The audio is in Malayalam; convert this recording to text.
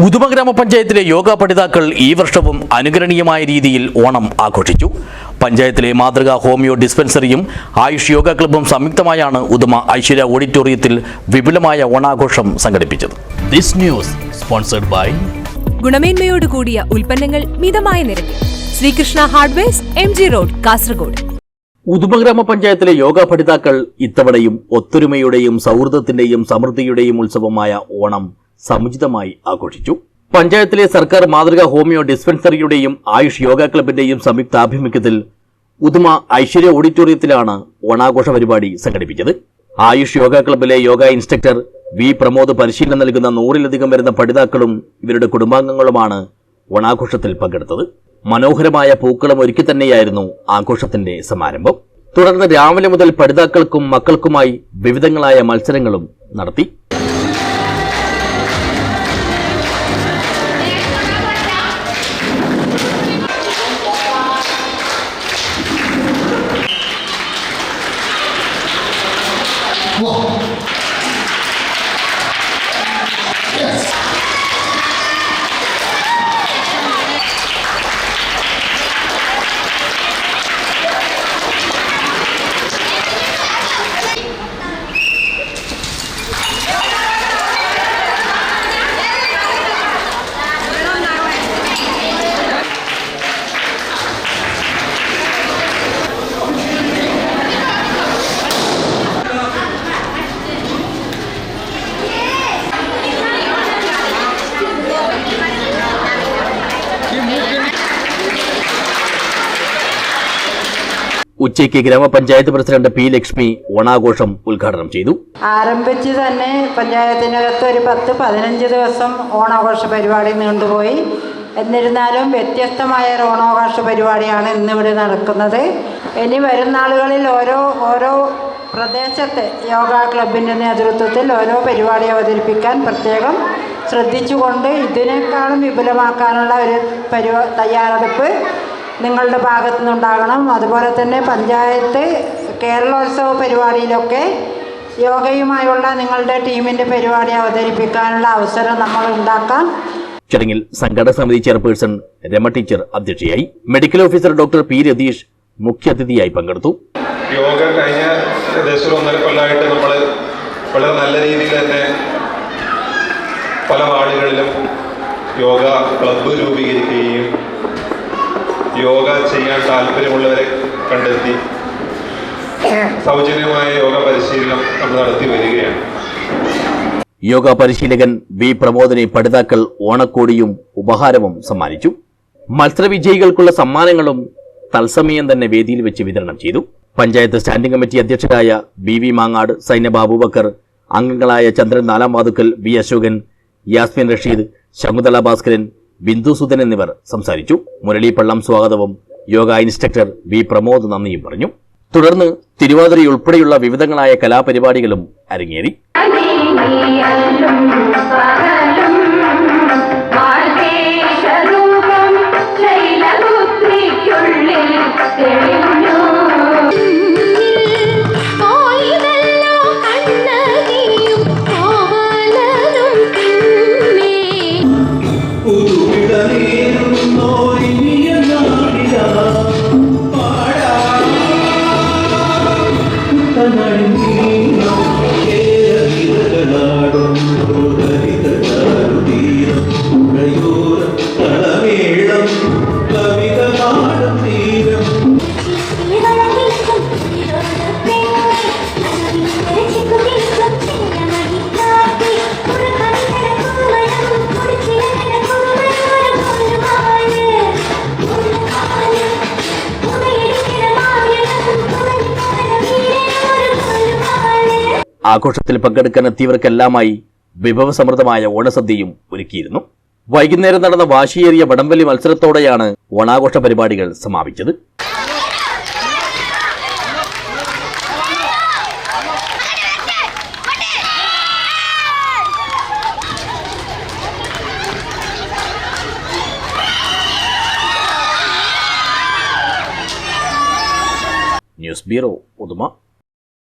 ഉദുമ ഗ്രാമപഞ്ചായത്തിലെ യോഗ പഠിതാക്കൾ ഈ വർഷവും അനുകരണീയമായ രീതിയിൽ ഓണം ആഘോഷിച്ചു. പഞ്ചായത്തിലെ മാതൃകാ ഹോമിയോ ഡിസ്പെൻസറിയും ആയുഷ് യോഗ ക്ലബ്ബും സംയുക്തമായാണ് ഉദുമ ഐശ്വര്യ ഓഡിറ്റോറിയത്തിൽ വിപുലമായ ഓണാഘോഷം സംഘടിപ്പിച്ചത്. ദിസ് ന്യൂസ് സ്പോൺസർഡ് ബൈ ഗുണമേന്മയോട് കൂടിയ ഉൽപ്പന്നങ്ങൾ മിതമായ നിരക്കിൽ. Sreekrishna hardwares M G road Kasaragod. Uduma ഗ്രാമപഞ്ചായത്തിലെ യോഗ പഠിതാക്കൾ ഇത്തവണയും ഒത്തൊരുമയുടെയും സൗഹൃദത്തിന്റെയും സമൃദ്ധിയുടെയും ഉത്സവമായ ഓണം സമുചിതമായി ആഘോഷിച്ചു. പഞ്ചായത്തിലെ സർക്കാർ മാതൃകാ ഹോമിയോ ഡിസ്പെൻസറിയുടെയും ആയുഷ് യോഗ ക്ലബിന്റെയും സംയുക്താഭിമുഖ്യത്തിൽ ഉദുമ ഐശ്വര്യ ഓഡിറ്റോറിയത്തിലാണ് ഓണാഘോഷ പരിപാടി സംഘടിപ്പിച്ചത്. ആയുഷ് യോഗ ക്ലബിലെ യോഗ ഇൻസ്ട്രക്ടർ വി പ്രമോദ് പരിശീലനം നൽകുന്ന നൂറിലധികം വരുന്ന പഠിതാക്കളും ഇവരുടെ കുടുംബാംഗങ്ങളുമാണ് ഓണാഘോഷത്തിൽ പങ്കെടുത്തത്. മനോഹരമായ പൂക്കളം ഒരുക്കി തന്നെയായിരുന്നു ആഘോഷത്തിന്റെ സമാരംഭം. തുടർന്ന് രാവിലെ മുതൽ പഠിതാക്കൾക്കും മക്കൾക്കുമായി വിവിധങ്ങളായ മത്സരങ്ങളും നടത്തി. ഉച്ചയ്ക്ക് ഗ്രാമപഞ്ചായത്ത് പ്രസിഡന്റ് പി ലക്ഷ്മി ഓണാഘോഷം ഉദ്ഘാടനം ചെയ്തു. ആരംഭിച്ച് തന്നെ പഞ്ചായത്തിനകത്ത് ഒരു പത്ത് പതിനഞ്ച് ദിവസം ഓണാഘോഷ പരിപാടി നീണ്ടുപോയി. എന്നിരുന്നാലും വ്യത്യസ്തമായ ഒരു ഓണാഘോഷ പരിപാടിയാണ് ഇന്നിവിടെ നടക്കുന്നത്. ഇനി വരുന്ന നാളുകളിൽ ഓരോ ഓരോ പ്രദേശത്തെ യോഗ ക്ലബിന്റെ നേതൃത്വത്തിൽ ഓരോ പരിപാടി അവതരിപ്പിക്കാൻ പ്രത്യേകം ശ്രദ്ധിച്ചുകൊണ്ട് ഇതിനേക്കാളും വിപുലമാക്കാനുള്ള ഒരു പരിപാ തയ്യാറെടുപ്പ് നിങ്ങളുടെ ഭാഗത്തു നിന്നുണ്ടാകണം അതുപോലെ തന്നെ പഞ്ചായത്ത് കേരളോത്സവ പരിപാടിയിലൊക്കെ യോഗയുമായുള്ള നിങ്ങളുടെ ടീമിന്റെ പരിപാടി അവതരിപ്പിക്കാനുള്ള അവസരം നമ്മൾ ഉണ്ടാക്കാം. ചടങ്ങിൽ സംഘടന സമിതി ചെയർപേഴ്സൺ രമ ടീച്ചർ അധ്യക്ഷയായി medical officer doctor P Ratheesh മുഖ്യാതിഥിയായി പങ്കെടുത്തു. യോഗ കഴിഞ്ഞ ഏകദേശം ഒന്നര കൊല്ലമായിട്ട് നമ്മൾ വളരെ നല്ല രീതിയിൽ തന്നെ പല വാർഡുകളിലും യോഗ ക്ലബ്ബ് രൂപീകരിക്കുകയും യോഗ ചെയ്യാൻ താല്പര്യമുള്ളവരെ കണ്ടെത്തി. സൗജന്യമായ യോഗ പരിശീലനം നമ്മൾ നടത്തി വരികയാണ്. യോഗ പരിശീലകൻ വി പ്രമോദിനെ പഠിതാക്കൾ ഓണക്കോടിയും ഉപഹാരവും സമ്മാനിച്ചു. മത്സരവിജയികൾക്കുള്ള സമ്മാനങ്ങളും തത്സമയം തന്നെ വേദിയിൽ വെച്ച് വിതരണം ചെയ്തു. പഞ്ചായത്ത് സ്റ്റാൻഡിംഗ് കമ്മിറ്റി അധ്യക്ഷരായ ബി വി മാങ്ങാട് സൈനബ അബൂബക്കർ അംഗങ്ങളായ ചന്ദ്രൻ നാലാം വാതുക്കൽ വി അശോകൻ യാസ്മിൻ റഷീദ് ശകുന്തള ഭാസ്കരൻ ബിന്ദു സുധൻ എന്നിവർ സംസാരിച്ചു. മുരളി പള്ളം സ്വാഗതവും. യോഗ ഇൻസ്ട്രക്ടർ വി പ്രമോദ് നന്ദിയും പറഞ്ഞു. തുടർന്ന് തിരുവാതിരയുൾപ്പെടെയുള്ള വിവിധങ്ങളായ കലാപരിപാടികളും അരങ്ങേറി. ആഘോഷത്തിൽ പങ്കെടുക്കാൻ എത്തിയവർക്കെല്ലാമായി വിഭവസമൃദ്ധമായ ഓണസദ്യയും ഒരുക്കിയിരുന്നു. വൈകുന്നേരം നടന്ന വാശിയേറിയ വടംവലി മത്സരത്തോടെയാണ് ഓണാഘോഷ പരിപാടികൾ സമാപിച്ചത്. News bureau Uduma.